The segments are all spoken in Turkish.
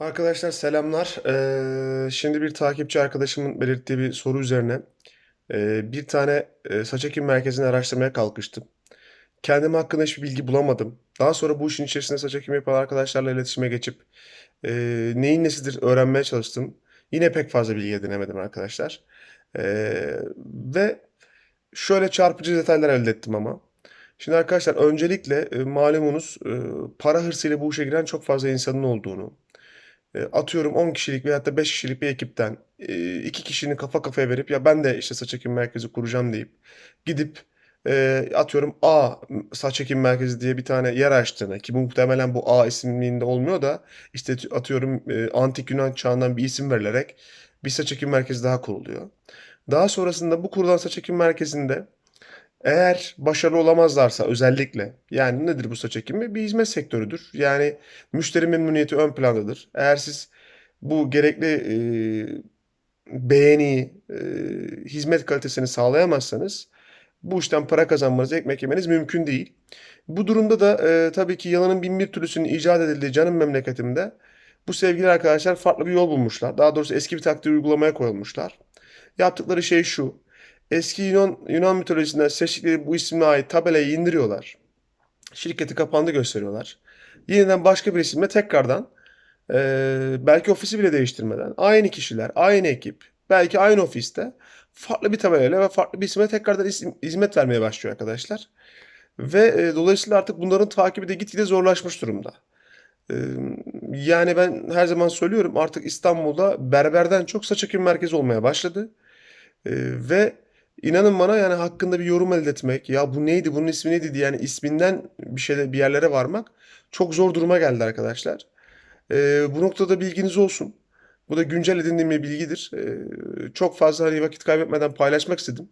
Arkadaşlar selamlar. Eee, şimdi bir takipçi arkadaşımın belirttiği bir soru üzerine eee, bir tane eee, saç ekim merkezini araştırmaya kalkıştım. Kendim hakkında hiçbir bilgi bulamadım. Daha sonra bu işin içerisinde saç ekimi yapan arkadaşlarla iletişime geçip eee, neyin nesidir öğrenmeye çalıştım. Yine pek fazla bilgi edinemedim arkadaşlar. Eee, ve şöyle çarpıcı detaylar elde ettim ama. Şimdi arkadaşlar öncelikle e, malumunuz e, para hırsıyla bu işe giren çok fazla insanın olduğunu, e, atıyorum 10 kişilik veyahut da 5 kişilik bir ekipten e, 2 kişinin kafa kafaya verip ya ben de işte saç ekim merkezi kuracağım deyip gidip e, atıyorum A saç ekim merkezi diye bir tane yer açtığını ki bu muhtemelen bu A isminde olmuyor da işte atıyorum e, antik Yunan çağından bir isim verilerek bir saç ekim merkezi daha kuruluyor. Daha sonrasında bu kurulan saç ekim merkezinde eğer başarılı olamazlarsa özellikle yani nedir bu saç ekimi? Bir hizmet sektörüdür. Yani müşteri memnuniyeti ön plandadır. Eğer siz bu gerekli e, beğeni, e, hizmet kalitesini sağlayamazsanız bu işten para kazanmanız, ekmek yemeniz mümkün değil. Bu durumda da e, tabii ki yalanın bin bir türlüsünün icat edildiği canım memleketimde bu sevgili arkadaşlar farklı bir yol bulmuşlar. Daha doğrusu eski bir taktiği uygulamaya koyulmuşlar. Yaptıkları şey şu. Eski Yunan, Yunan mitolojisinden seçtikleri bu isme ait tabelayı indiriyorlar. Şirketi kapandı gösteriyorlar. Yeniden başka bir isimle tekrardan eee, belki ofisi bile değiştirmeden aynı kişiler, aynı ekip, belki aynı ofiste farklı bir tabelayla ve farklı bir isimle tekrardan isim- hizmet vermeye başlıyor arkadaşlar. Ve e, dolayısıyla artık bunların takibi de gitgide zorlaşmış durumda. Eee, yani ben her zaman söylüyorum artık İstanbul'da berberden çok saç ekim merkezi olmaya başladı. Ee, ve inanın bana yani hakkında bir yorum elde etmek, ya bu neydi, bunun ismi neydi diye yani isminden bir şeyler bir yerlere varmak çok zor duruma geldi arkadaşlar. Ee, bu noktada bilginiz olsun. Bu da güncel edindiğim bir bilgidir. Ee, çok fazla hani vakit kaybetmeden paylaşmak istedim.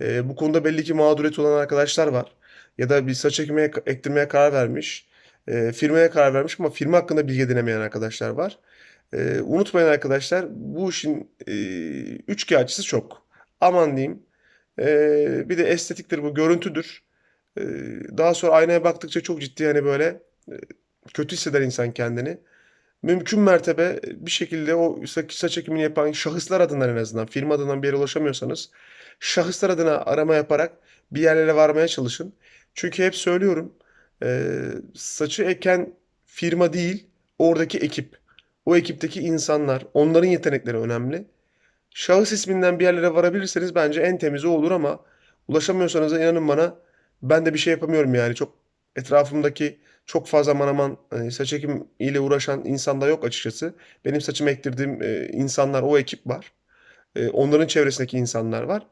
Ee, bu konuda belli ki mağduriyeti olan arkadaşlar var. Ya da bir saç ekmeye, ektirmeye karar vermiş. e, firmaya karar vermiş ama firma hakkında bilgi edinemeyen arkadaşlar var. Ee, unutmayın arkadaşlar bu işin e, üçgen açısı çok. Aman diyeyim. Ee, bir de estetiktir bu, görüntüdür. Ee, daha sonra aynaya baktıkça çok ciddi hani böyle e, kötü hisseder insan kendini. Mümkün mertebe bir şekilde o saç, saç ekimini yapan şahıslar adından en azından firma adından bir yere ulaşamıyorsanız şahıslar adına arama yaparak bir yerlere varmaya çalışın. Çünkü hep söylüyorum e, saçı eken firma değil oradaki ekip. O ekipteki insanlar, onların yetenekleri önemli. Şahıs isminden bir yerlere varabilirseniz bence en temizi olur ama ulaşamıyorsanız da inanın bana ben de bir şey yapamıyorum yani. Çok etrafımdaki çok fazla aman aman e, saç ekim ile uğraşan insan da yok açıkçası. Benim saçımı ektirdiğim e, insanlar, o ekip var. E, onların çevresindeki insanlar var.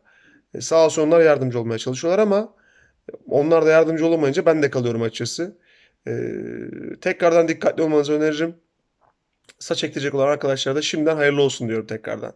E, sağ olsun onlar yardımcı olmaya çalışıyorlar ama onlar da yardımcı olamayınca ben de kalıyorum açıkçası. Tekrardan dikkatli olmanızı öneririm. Saç ektirecek olan arkadaşlara da şimdiden hayırlı olsun diyorum tekrardan.